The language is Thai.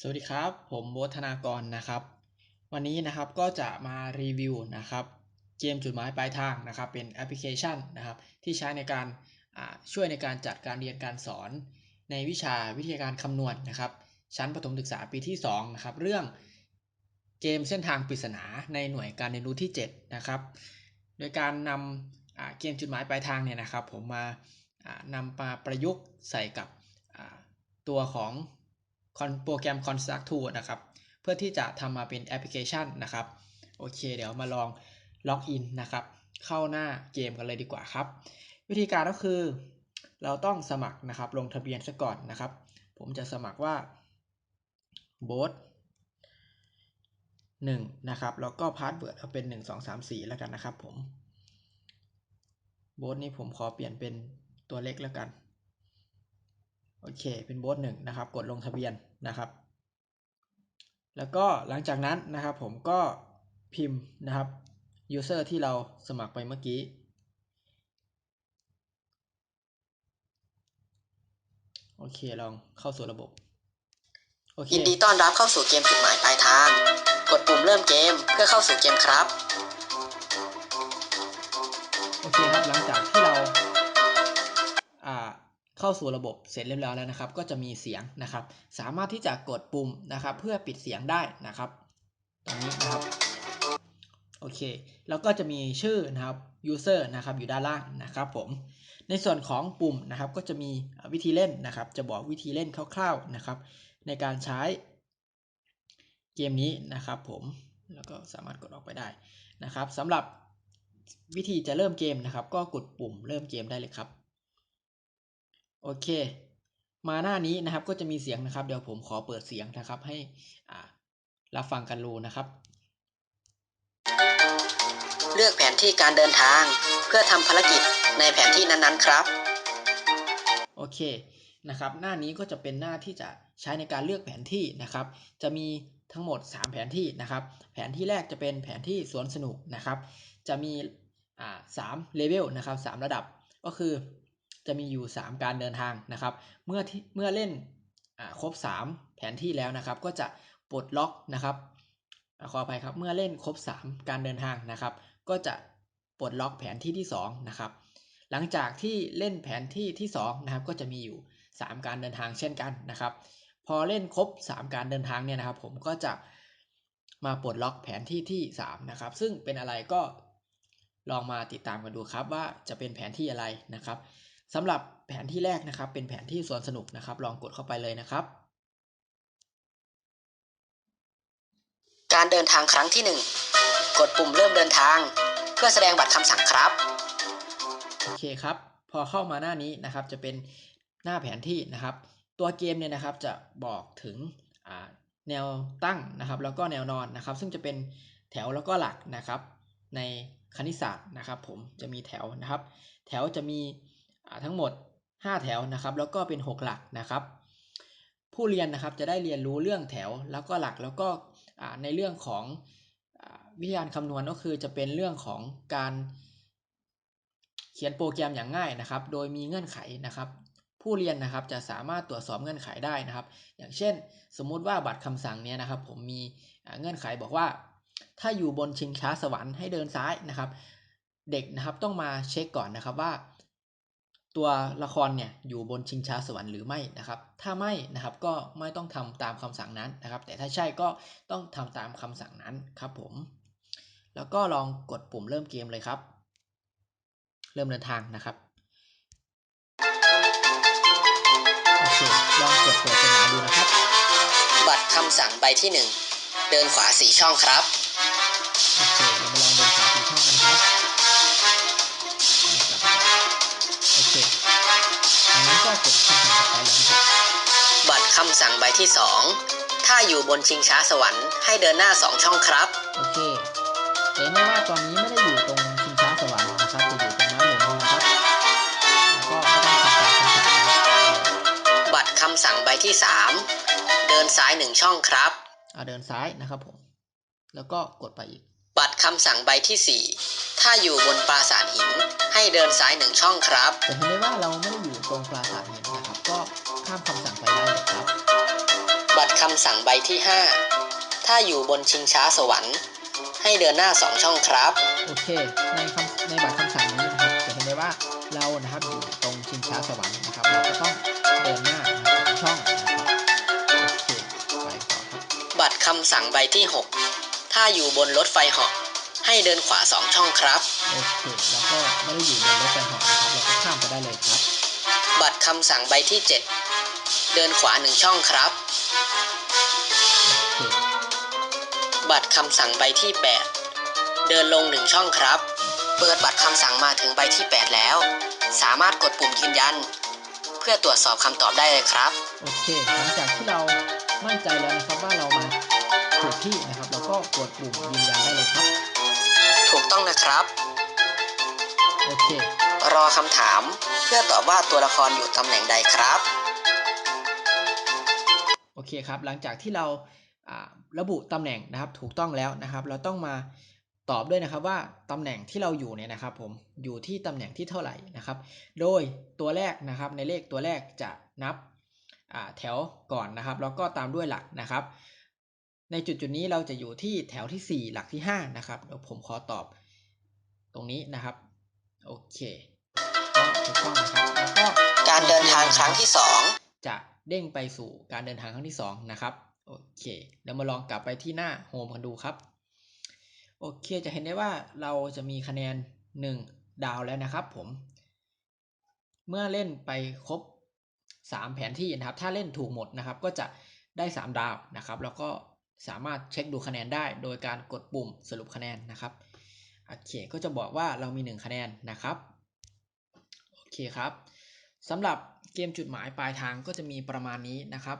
สวัสดีครับ ผมโบธนากรนะครับ วันนี้นะครับก็จะมารีวิวนะครับเกมจุดหมายปลายทางนะครับเป็นแอปพลิเคชันนะครับที่ใช้ในการช่วยในการจัดการเรียนการสอน ในวิชาวิทยาการคำนวณนะครับ ชั้นประถมศึกษาปีที่2นะครับเรื่องเกมเส้นทางปริศนาในหน่วยการเรียนรู้ที่7นะครับโดยการนำเกมจุดหมายปลายทางเนี่ยนะครับ ผมมานำมาประยุกต์ใส่กับตัวของ โปรแกรม Construct Tool นะครับ เพื่อที่จะทำมาเป็นแอปพลิเคชันนะครับ โอเค เดี๋ยวมาลองล็อกอินนะครับ เข้าหน้าเกมกันเลยดีกว่าครับ วิธีการก็คือ เราต้องสมัครนะครับ ลงทะเบียนซะก่อนนะครับ ผมจะสมัครว่า b o t 1นะครับ แล้วก็พาสเวิร์ดเอาเป็น 1 2 3 4 แล้วกันนะครับผม b o t นี้ผมขอเปลี่ยนเป็นตัวเล็กแล้วกัน โอเค เป็นโบสหนึ่งนะครับ กดลงทะเบียนนะครับ แล้วก็หลังจากนั้นนะครับผมก็พิมพ์นะครับ user ที่เราสมัครไปเมื่อกี้ โอเค ลองเข้าสู่ระบบ โอเคยินดีต้อนรับเข้าสู่เกมจุดหมายปลายทาง กดปุ่มเริ่มเกมเพื่อเข้าสู่เกมครับ โอเคครับ หลังจากที่เราอ่า เข้าสู่ระบบเสร็จเรียบร้อยแล้วนะครับ ก็จะมีเสียงนะครับ สามารถที่จะกดปุ่มนะครับ เพื่อปิดเสียงได้นะครับตรงนี้นะครับโอเคแล้วก็จะมีชื่อนะครับ user นะครับอยู่ด้านล่างนะครับผมในส่วนของปุ่มนะครับ ก็จะมีวิธีเล่นนะครับ จะบอกวิธีเล่นคร่าวๆนะครับ ในการใช้เกมนี้นะครับผมแล้วก็สามารถกดออกไปได้นะครับสำหรับวิธีจะเริ่มเกมนะครับ ก็กดปุ่มเริ่มเกมได้เลยครับ โอเค มาหน้านี้นะครับก็จะมีเสียงนะครับ เดี๋ยวผมขอเปิดเสียงนะครับ ให้อ่ารับฟังกันรูนะครับ เลือกแผนที่การเดินทางเพื่อทำภารกิจในแผนที่นั้นๆครับ โอเคนะครับ หน้านี้ก็จะเป็นหน้าที่จะใช้ในการเลือกแผนที่นะครับ จะมีทั้งหมด 3 แผนที่นะครับ แผนที่แรกจะเป็นแผนที่สวนสนุกนะครับ จะมีอ่าสามเลเวลนะครับสามระดับก็คือ จะมีอยู่ 3 การเดินทางนะครับ เมื่อที่เมื่อเล่นครบ 3 แผนที่แล้วนะครับ ก็จะปลดล็อกนะครับขออภัยครับเมื่อเล่นครบ 3 การเดินทางนะครับ ก็จะปลดล็อกแผนที่ที่2นะครับหลังจากที่เล่นแผนที่ที่2นะครับก็จะมีอยู่ 3 การเดินทางเช่นกันนะครับ พอเล่นครบ 3 การเดินทางเนี่ยนะครับ ผมก็จะมาปลดล็อกแผนที่ที่3นะครับซึ่งเป็นอะไรก็ลองมาติดตามกันดูครับว่าจะเป็นแผนที่อะไรนะครับ สำหรับแผนที่แรกนะครับ เป็นแผนที่สวนสนุกนะครับ ลองกดเข้าไปเลยนะครับ การเดินทางครั้งที่ 1 กดปุ่มเริ่มเดินทาง เพื่อแสดงบัตรคำสั่งครับ โอเคครับ พอเข้ามาหน้านี้นะครับ จะเป็นหน้าแผนที่นะครับ ตัวเกมเนี่ยนะครับจะบอกถึงแนวตั้งนะครับ แล้วก็แนวนอนนะครับ ซึ่งจะเป็นแถวแล้วก็หลักนะครับ ในคณิตศาสตร์นะครับ ผมจะมีแถวนะครับ แถวจะมี ทั้งหมด 5 แถวนะครับ แล้วก็เป็น 6 หลักนะครับ ผู้เรียนนะครับจะได้เรียนรู้เรื่องแถวแล้วก็หลักแล้วก็ในเรื่องของวิทยาการคำนวณก็คือจะเป็นเรื่องของการเขียนโปรแกรมอย่างง่ายนะครับ โดยมีเงื่อนไขนะครับ ผู้เรียนนะครับจะสามารถตรวจสอบเงื่อนไขได้นะครับ อย่างเช่น สมมุติว่าบัตรคำสั่งเนี้ยนะครับ ผมมีเงื่อนไขบอกว่า ถ้าอยู่บนชิงช้าสวรรค์ให้เดินซ้ายนะครับ เด็กนะครับต้องมาเช็คก่อนนะครับว่า ตัวละครเนี่ยอยู่บนชิงช้าสวรรค์หรือไม่นะครับ ถ้าไม่นะครับก็ไม่ต้องทำตามคำสั่งนั้นนะครับ แต่ถ้าใช่ก็ต้องทำตามคำสั่งนั้นครับผม แล้วก็ลองกดปุ่มเริ่มเกมเลยครับ เริ่มเดินทางนะครับโอเคลองกดเปิดเป็นหมาดูนะครับ บัตรคำสั่งใบที่ 1 เดินขวาสีช่องครับโอเค บบัตรคำสั่งใบที่ 2 ถ้าอยู่บนชิงช้าสวรรค์ให้เดินหน้า 2 ช่องครับ โอเคเห็นไหมว่าตอนนี้ไม่ได้อยู่ตรงชิงช้าสวรรค์นะครับจะอยู่ตรงม้าหมุนนี่นะครับแล้วก็ไม่ต้องทำตามคำสั่งนะครับบัตรคำสั่งใบที่ 3 เดินซ้าย 1 ช่องครับเอาเดินซ้ายนะครับผม แล้วก็กดไปอีก บัตรคำสั่งใบที่ 4 ถ้าอยู่บนปราสาทหิน ให้เดินซ้าย1ช่องครับแต่เห็นได้ว่าเราไม่ได้อยู่ตรงปราสาทหินนะครับ ก็ข้ามคำสั่งไปได้เลยครับ บับัตรคำสั่งใบที่ 5 ถ้าอยู่บนชิงช้าสวรรค์ ให้เดินหน้า2ช่องครับ โอเค ในคำในบัตรคำสั่งนี้นะครับ จะเห็นได้ว่าเรานะครับอยู่ตรงชิงช้าสวรรค์นะครับ เราก็ต้องเดินหน้านะครับสองช่องนะครับโอเคไปต่อครับ บัตรคำสั่งใบที่ 6 ถ้าอยู่บนรถไฟเหาะให้เดินขวา2ช่องครับ โอเคแล้วก็ไม่ได้อยู่บนรถไฟเหาะนะครับเราก็ข้ามไปได้เลยครับ บัตรคำสั่งใบที่ 7 เดินขวา1ช่องครับโอเคบัตรคำสั่งใบที่ 8 เดินลง1ช่องครับ เปิดบัตรคำสั่งมาถึงใบที่ 8 แล้ว สามารถกดปุ่มยืนยัน เพื่อตรวจสอบคำตอบได้เลยครับ โอเค หลังจากที่เรามั่นใจแล้วนะครับว่าเรามา ถูกที่นะครับเราก็กดปุ่มยืนยันได้เลยครับ ถูกต้องนะครับ โอเค รอคำถามเพื่อตอบว่าตัวละครอยู่ตำแหน่งใดครับ โอเคครับ หลังจากที่เราอ่าระบุตำแหน่งนะครับถูกต้องแล้วนะครับ เราต้องมาตอบด้วยนะครับว่าตำแหน่งที่เราอยู่เนี่ยนะครับ ผมอยู่ที่ตำแหน่งที่เท่าไหร่นะครับ โดยตัวแรกนะครับในเลขตัวแรกจะนับอ่าแถวก่อนนะครับ แล้วก็ตามด้วยหลักนะครับ ในจุดจุดนี้เราจะอยู่ที่แถวที่ 4 หลักที่ 5 นะครับ เดี๋ยวผมขอตอบตรงนี้นะครับ โอเคก็ถูกต้องนะครับ แล้วก็การเดินทางครั้งที่จะเด้งไปสู่การเดินทางครั้งที่ 2 นะครับ โอเค เดี๋ยวมาลองกลับไปที่หน้าโฮมกันดูครับ โอเค จะเห็นได้ว่าเราจะมีคะแนน 1 ดาวแล้วนะครับผม เมื่อเล่นไปครบ 3 แผนที่นะครับ ถ้าเล่นถูกหมดนะครับ ก็จะได้ 3 ดาวนะครับ แล้วก็ สามารถเช็คดูคะแนนได้ โดยการกดปุ่มสรุปคะแนนนะครับโอเคก็จะบอกว่าเรามี 1 คะแนนนะครับโอเคครับสำหรับเกมจุดหมายปลายทางก็จะมีประมาณนี้นะครับ